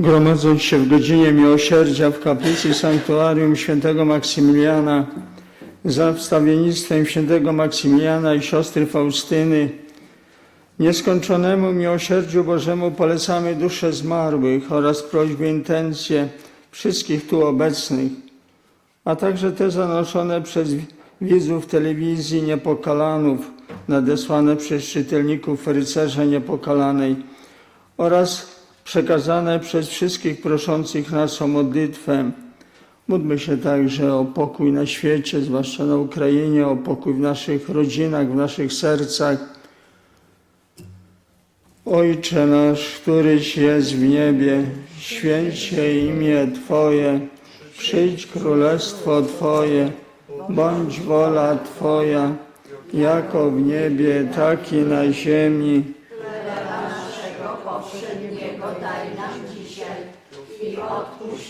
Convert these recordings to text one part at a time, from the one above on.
Gromadząc się w godzinie miłosierdzia w kaplicy sanktuarium świętego Maksymiliana, za wstawiennictwem świętego Maksymiliana i siostry Faustyny, nieskończonemu miłosierdziu Bożemu polecamy dusze zmarłych oraz prośby intencje wszystkich tu obecnych, a także te zanoszone przez widzów telewizji Niepokalanów, nadesłane przez czytelników rycerza Niepokalanej oraz przekazane przez wszystkich proszących nas o modlitwę. Módlmy się także o pokój na świecie, zwłaszcza na Ukrainie, o pokój w naszych rodzinach, w naszych sercach. Ojcze nasz, któryś jest w niebie, święć się imię Twoje, przyjdź królestwo Twoje, bądź wola Twoja, jako w niebie, tak i na ziemi. naszego poprzedniego daj nam dzisiaj i odpuść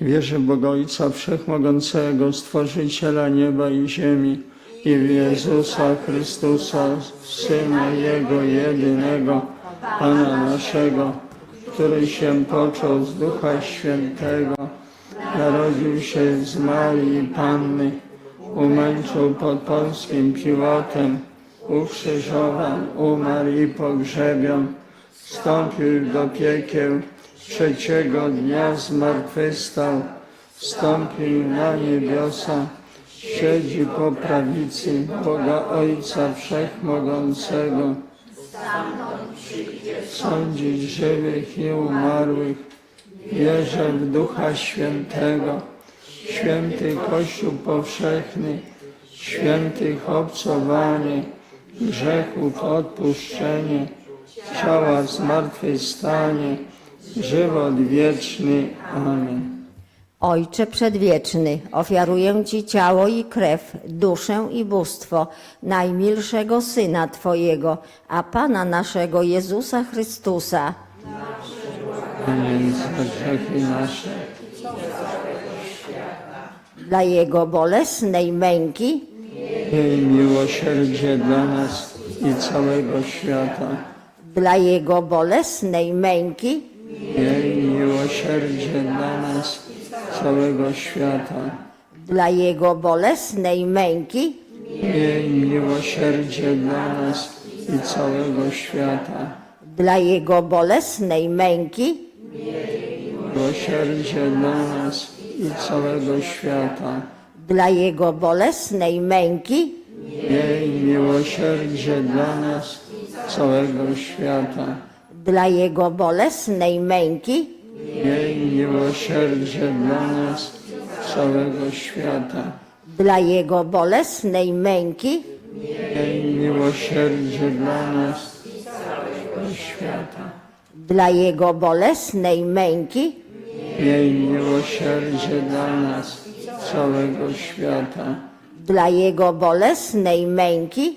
Wierzę w Boga Ojca Wszechmogącego, Stworzyciela nieba i ziemi i w Jezusa Chrystusa, Syna Jego jedynego, Pana naszego, który się począł z Ducha Świętego, narodził się z Marii Panny, umęczył pod polskim pilotem, ukrzyżowan, umarł i pogrzebion, wstąpił do piekieł, trzeciego dnia zmartwychwstał, wstąpił na niebiosa, siedzi po prawicy Boga Ojca Wszechmogącego, sądzić żywych i umarłych. Wierzę w Ducha Świętego, święty Kościół powszechny, świętych obcowanie, grzechów odpuszczenie, ciała zmartwychwstanie, żywot wieczny. Amen. Ojcze Przedwieczny, ofiaruję Ci ciało i krew, duszę i bóstwo najmilszego Syna Twojego, a Pana naszego Jezusa Chrystusa, Amen. Za grzechy nasze, dla Jego bolesnej męki, Miej miłosierdzie dla nas i całego świata. dla Jego bolesnej męki, Miej miłosierdzie dla nas, całego świata. dla Jego bolesnej męki, Miej miłosierdzie dla nas i całego świata. dla Jego bolesnej męki, Miłosierdzie dla nas i całego świata. dla Jego bolesnej męki, Miej miłosierdzie dla nas, całego świata. Dla Jego bolesnej męki, Miej miłosierdzie dla nas, całego świata. dla Jego bolesnej męki, Miej miłosierdzie dla nas, całego świata. dla Jego bolesnej męki, Miej miłosierdzie dla nas, całego świata. dla Jego bolesnej męki,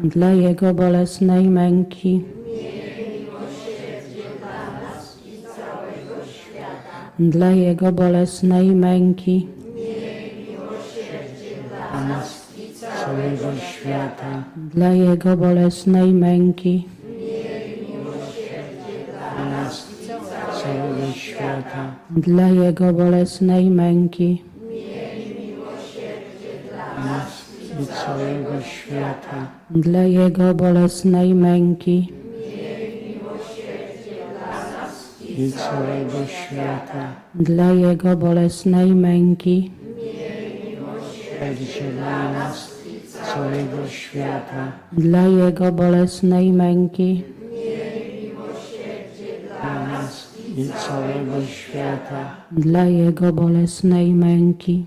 dla Jego bolesnej męki, dla Jego bolesnej męki, dla nas całego świata. dla Jego bolesnej męki, Dla nas całego świata. dla Jego bolesnej męki, całego świata, dla Jego bolesnej męki, i całego świata, dla Jego bolesnej męki, Miłosierdzie dla nas, całego świata, dla Jego bolesnej męki, dla nas i całego świata, dla Jego bolesnej męki,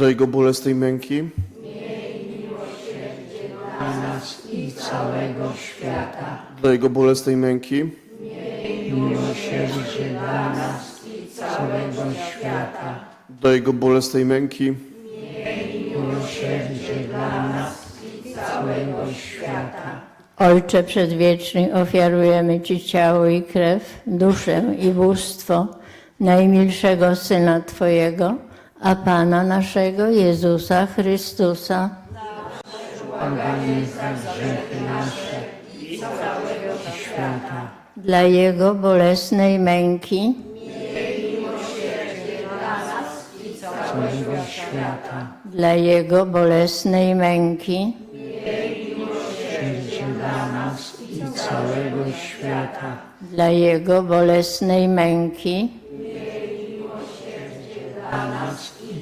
dla Jego bolesnej męki, dla nas i całego świata, dla Jego bolesnej męki, miłosierdzie dla nas i całego świata, dla Jego bolesnej męki, miłosierdzie dla nas i całego świata, Ojcze Przedwieczny, ofiarujemy Ci ciało i krew, duszę i bóstwo najmilszego Syna Twojego, a Pana naszego Jezusa Chrystusa, Panie za grzechy nasze i całego świata, dla Jego bolesnej męki, całego świata, dla Jego bolesnej męki, miłosierdzie dla nas i całego świata, dla Jego bolesnej męki,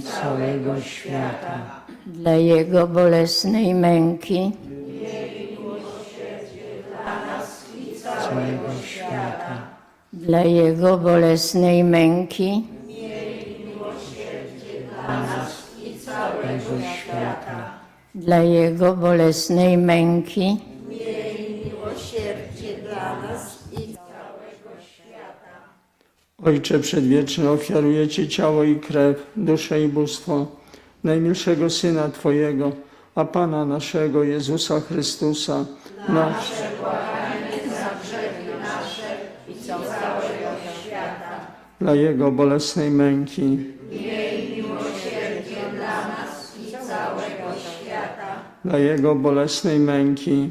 i całego świata, dla Jego bolesnej męki, całego świata, dla Jego bolesnej męki, dla nas i całego świata, dla Jego bolesnej męki, Ojcze Przedwieczny, ofiaruję Ci ciało i krew, duszę i bóstwo najmilszego Syna Twojego, a Pana naszego Jezusa Chrystusa, nasz dla Jego bolesnej męki, dla Jego bolesnej męki,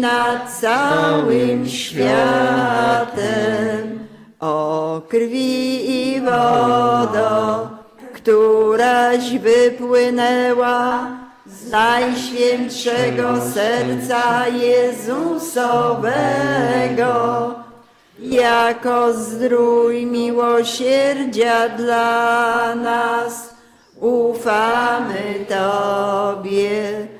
nad całym światem. O krwi i wodo, któraś wypłynęła z najświętszego serca Jezusowego, jako zdrój miłosierdzia dla nas, ufamy Tobie.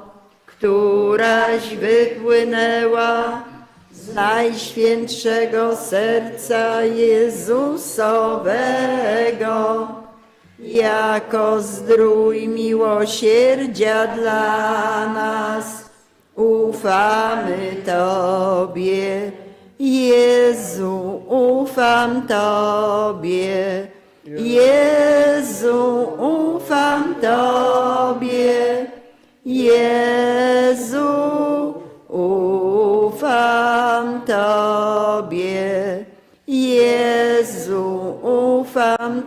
któraś wypłynęła z najświętszego serca Jezusowego, jako zdrój miłosierdzia dla nas, ufamy Tobie. Jezu, ufam Tobie. Jezu, ufam Tobie. Jezu,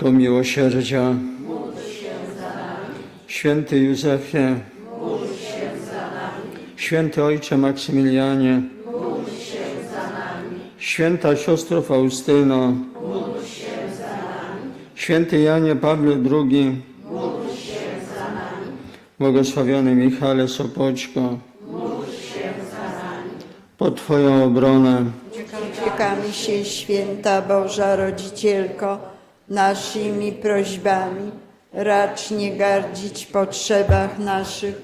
Matko Miłosierdzia, Święty Józefie, Święty Ojcze Maksymilianie, Święta Siostro Faustyno, Święty Janie Pawle II, Błogosławiony Michale Sopoćko, po Twoją obronę, Uciekamy się, święta Boża Rodzicielko, naszymi prośbami. Racz nie gardzić potrzebach naszych,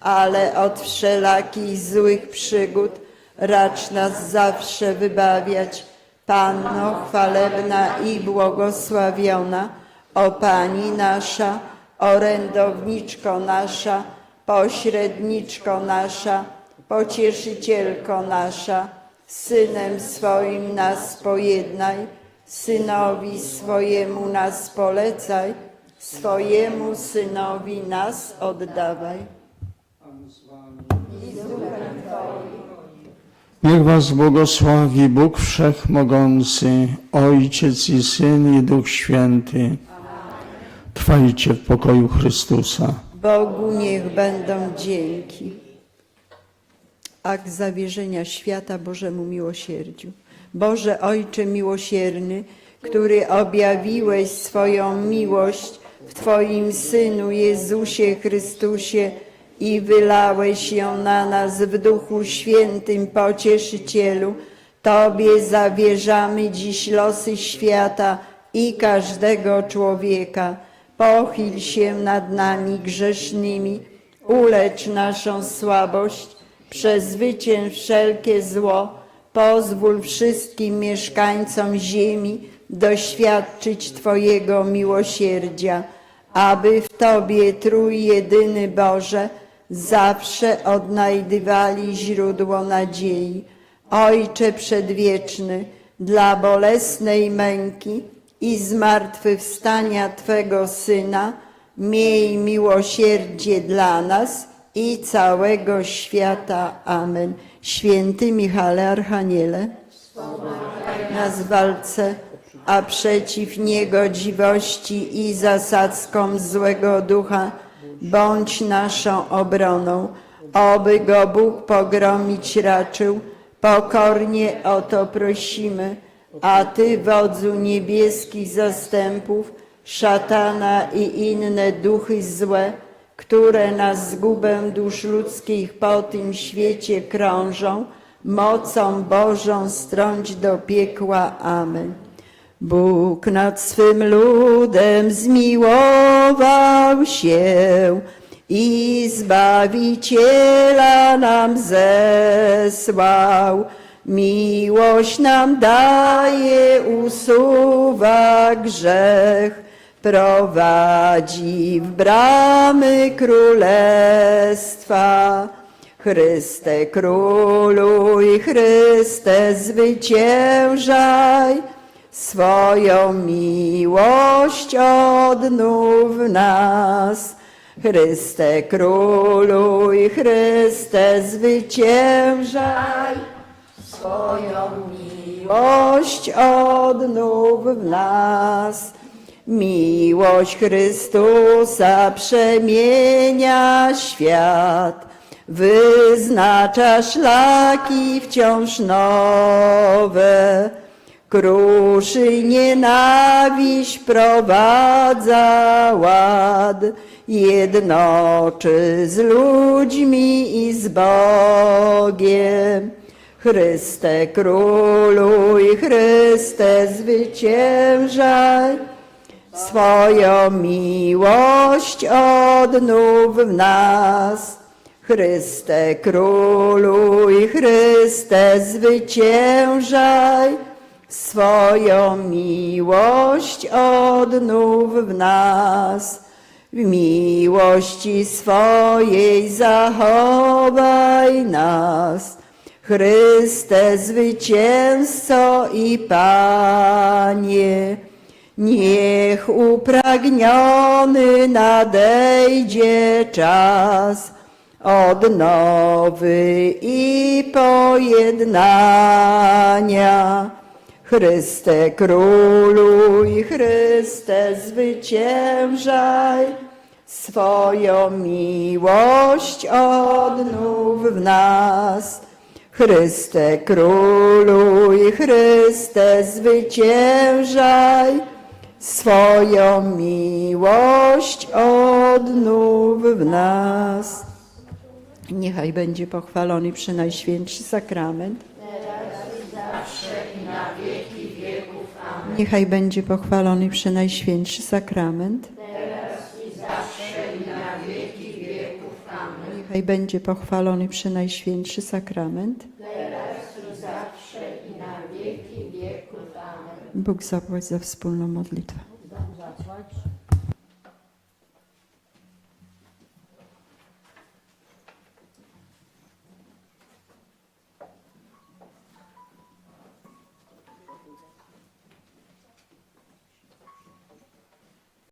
ale od wszelakich złych przygód racz nas zawsze wybawiać. Panno chwalebna i błogosławiona, o Pani nasza, orędowniczko nasza, pośredniczko nasza, pocieszycielko nasza, Synem swoim nas pojednaj, Synowi swojemu nas polecaj, swojemu Synowi nas oddawaj. Niech was błogosławi Bóg Wszechmogący, Ojciec i Syn i Duch Święty. Trwajcie w pokoju Chrystusa. Bogu niech będą dzięki. Akt zawierzenia świata Bożemu miłosierdziu. Boże Ojcze miłosierny, który objawiłeś swoją miłość w Twoim Synu Jezusie Chrystusie i wylałeś ją na nas w Duchu Świętym Pocieszycielu, Tobie zawierzamy dziś losy świata i każdego człowieka. Pochyl się nad nami grzesznymi, ulecz naszą słabość, przezwycięż wszelkie zło, pozwól wszystkim mieszkańcom ziemi doświadczyć Twojego miłosierdzia, aby w Tobie trójjedyny Boże zawsze odnajdywali źródło nadziei. Ojcze Przedwieczny, dla bolesnej męki i zmartwychwstania Twego Syna, miej miłosierdzie dla nas i całego świata. Amen. Święty Michale Archaniele, nas w walce, a przeciw niegodziwości i zasadzkom złego ducha bądź naszą obroną, oby go Bóg pogromić raczył. Pokornie o to prosimy, a Ty, wodzu niebieskich zastępów, szatana i inne duchy złe, które na zgubę dusz ludzkich po tym świecie krążą, mocą Bożą strąć do piekła. Amen. Bóg nad swym ludem zmiłował się i Zbawiciela nam zesłał. Miłość nam daje, usuwa grzech, prowadzi w bramy królestwa. Chryste króluj, Chryste zwyciężaj, swoją miłość odnów nas. Chryste króluj, Chryste zwyciężaj, swoją miłość odnów nas. Miłość Chrystusa przemienia świat, wyznacza szlaki wciąż nowe, kruszy nienawiść, prowadza ład, jednoczy z ludźmi i z Bogiem. Chryste króluj, Chryste zwyciężaj, swoją miłość odnów w nas. Chryste króluj, Chryste zwyciężaj, swoją miłość odnów w nas. W miłości swojej zachowaj nas, Chryste zwycięzco i Panie. Niech upragniony nadejdzie czas odnowy i pojednania. Chryste króluj, Chryste zwyciężaj, swoją miłość odnów w nas. Chryste króluj, Chryste zwyciężaj, swoją miłość odnów w nas. Niechaj będzie pochwalony przy Najświętszy Sakrament. Niechaj będzie pochwalony przy Najświętszy Sakrament. Niechaj będzie pochwalony przy Najświętszy Sakrament. Bóg zapłać za wspólną modlitwę.